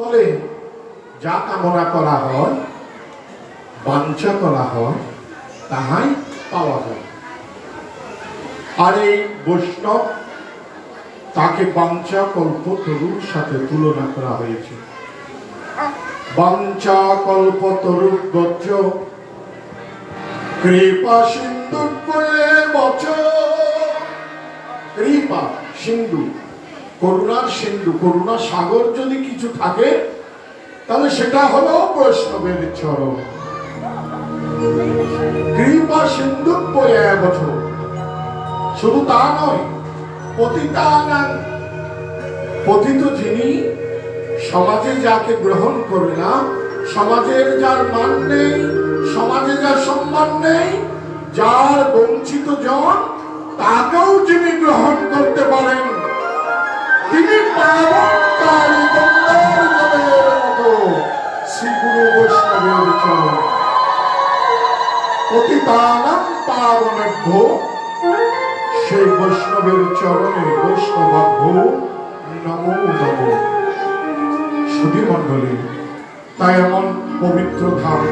ফলে যা কামনা করা হয়, বাঞ্ছা করা হয়, তাহাই পাওয়া যায়। আর এই বৈষ্ণব তাকে বাঞ্ছা কল্প তরুর সাথে তুলনা করা হয়েছে। বাঞ্ছা কল্প তরুর গজ্জ কৃপা সিন্ধু বচ। কৃপা সিন্ধু করুণার সিন্ধু, করুণা সাগর যদি কিছু থাকে, তাহলে সেটা হলো বৈষ্ণবের চরণ। কৃপা সিন্ধু বছর। শুধু তা নয় পতিতানাং পতিত যিনি সমাজে যাকে গ্রহণ করে না, সমাজের যার মান নেই, সমাজে যার সম্মান নেই, যার বঞ্চিত জন, তাকেও যিনি গ্রহণ করতে পারেন। তিনি পাবনকারী গঙ্গার জলের শ্রী বৈষ্ণবের চরণ। পতিতানাং পাবনেভ্য সেই বৈষ্ণবের চরণে বৈষ্ণবাভ্য। সুধী মণ্ডলী, তাই এমন পবিত্র ধাম।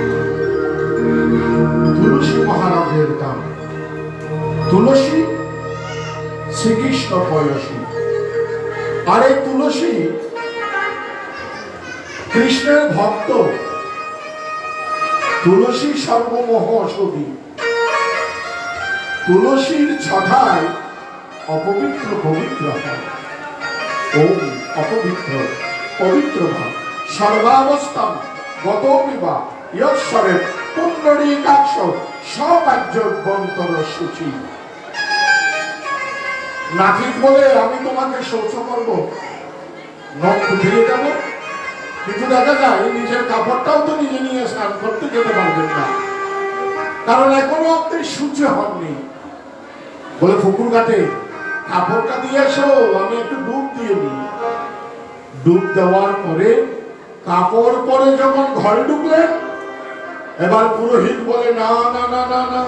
তুলসী মহারাজের ধাম। তুলসী শ্রীকৃষ্ণ পয়সী। আর এই তুলসী, কৃষ্ণের ভক্ত, তুলসী সর্বমোহ ঔষধি তুলসীর ছটায় অপবিত্র পবিত্র হয়। ওম অপবিত্র পবিত্র ভাব সর্বাবস্থান গত বিবা ঈশ্বরে পুণ্ডরী কাক্ষ সকার্য বন্তর সূচি। নাথিক বলে আমি তোমাকে শৌচ করব। নখ ফুটিয়ে দেব। কিন্তু দেখা যায় নিজের কাপড়টাও তো নিজে নিয়ে স্নান করতে যেতে পারবেন না। কারণ এখনও আপনি সূর্য হননি। বলে ফুকুর ঘাটে, কাপড়টা দিয়ে এসো, আমি একটু ডুব দিয়ে দিই ডুব দেওয়ার পরে কাপড় পরে যখন ঘরে ঢুকলেন, এবার পুরোহিত বলে, না না না না না,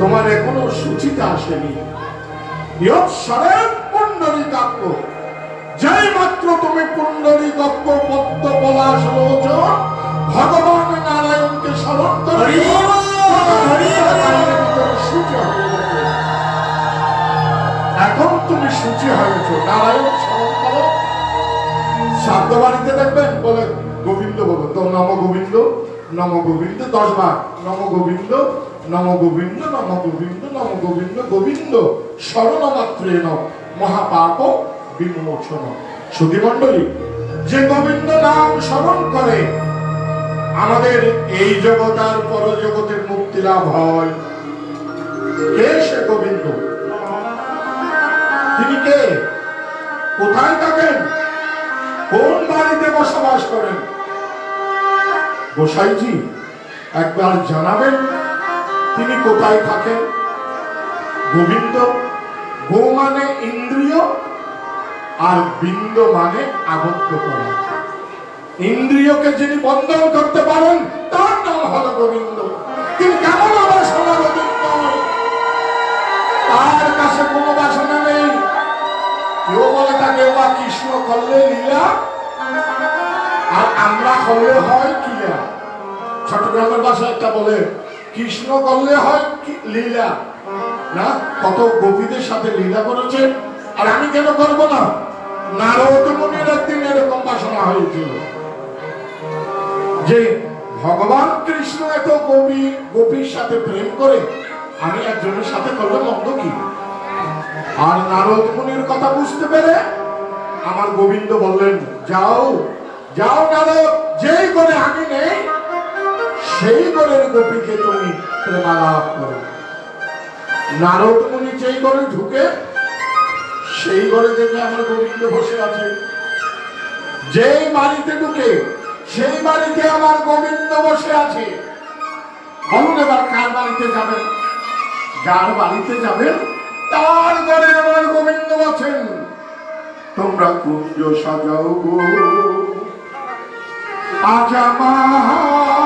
তোমার এখনও সূচিতে আসেনি। পুণ্ডরী যেই মাত্র তুমি পুণ্ডরী পদ্ম পলাশ লোচন ভগবান নারায়ণকে স্মরণ করে সূচি গেছে। এখন তুমি সূচি হয়েছ। নারায়ণ স্মরণ করো। শ্রাদ্ধ বাড়িতে দেখবেন বলে গোবিন্দ বলো তো নম গোবিন্দ? নম গোবিন্দ দশ বার নম গোবিন্দ নম গোবিন্দ নম গোবিন্দ নম গোবিন্দ গোবিন্দ। স্মরণ মাত্রে ন মহাপাপ বিমোচন। সুধী মণ্ডলী, যে গোবিন্দ নাম স্মরণ করে, আমাদের এই জগৎ আর পরজগতের মুক্তি লাভ হয়। কে সে গোবিন্দ? তিনি কে? কোথায় থাকেন? কোন বাড়িতে বসবাস করেন? গোসাইজি, একবার জানাবেন। তিনি কোথায় থাকেন? গোবিন্দ গো মানে ইন্দ্রিয় আর বিন্দ মানে আবদ্ধ করা। ইন্দ্রিয়কে যিনি বন্ধন করতে পারেন, তার নাম হলো গোবিন্দ। তিনি কেমন সমাগতিক নয় তার কাছে কোনো বাসনা নেই। কেউ বলে তাকে বা কৃষ্ণ করলে লীলা? আর আমরা করলে হয় কিলা চট্টগ্রামের ভাষায় একটা বলে কৃষ্ণ করলে হয় লীলা। না, কত গোপীদের সাথে লীলা করেছে, আর আমি কেন করব না? নারদ একদিন এরকম বাসনা হয়েছিল যে, ভগবান কৃষ্ণ এত গোপী, গোপীর সাথে প্রেম করে, আমি একজনের সাথে করলে মন্দ কি? আর নারদ কথা বুঝতে পেরে আমার গোবিন্দ বললেন, যাও যাও নারদ, যেই করে আমি নেই সেই ঘরের গোপীকে তুমি প্রেমালাপ করো। নারদ মুনি যেই ঘরে ঢুকে, সেই ঘরে দেখে আমার গোবিন্দ বসে আছে। যেই বাড়িতে ঢুকে, সেই বাড়িতে আমার গোবিন্দ বসে আছে। বলুন এবার কার বাড়িতে যাবেন? যার বাড়িতে যাবেন, তার ঘরে আমার গোবিন্দ আছেন তোমরা কুঞ্জ সাজাও গো। আজ আমার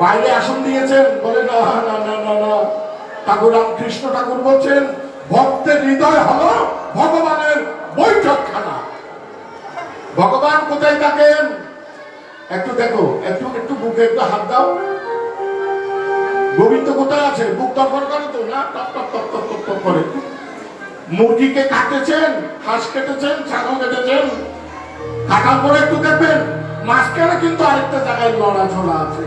বাইরে আসন দিয়েছেন, বলে না না না না না। ঠাকুর রামকৃষ্ণ ঠাকুর বলছেন, ভক্তের হৃদয় হলো ভগবানের বৈঠকখানা। ভগবান কোথায় থাকেন? একটু দেখো, একটু একটু বুকে একটু হাত দাও। গোবিন্দ কোথায় আছে? বুক তরফর করে তো, না? টপ টপ টপ টপ টপ টপ করে। মুরগিকে কাটেছেন, হাঁস কেটেছেন, ছাগল কেটেছেন। কাটার পরে একটু দেখবেন, মাঝখানে কিন্তু আরেকটা জায়গায় লড়াঝোড়া আছে।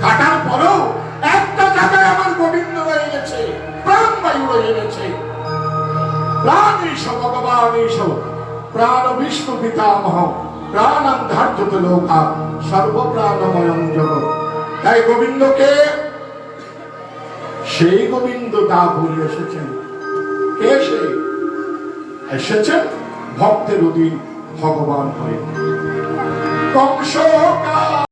কাটার পরেও একটা জায়গায় আমার গোবিন্দ রয়ে গেছে রয়ে গেছে। প্রাণ বিষ্ণু পিতামহ লোকা জগৎ। তাই গোবিন্দকে, সেই গোবিন্দ দা ভুলে এসেছেন। কে সে? এসেছেন ভক্তের অধীন ভগবান হয়ে। কংস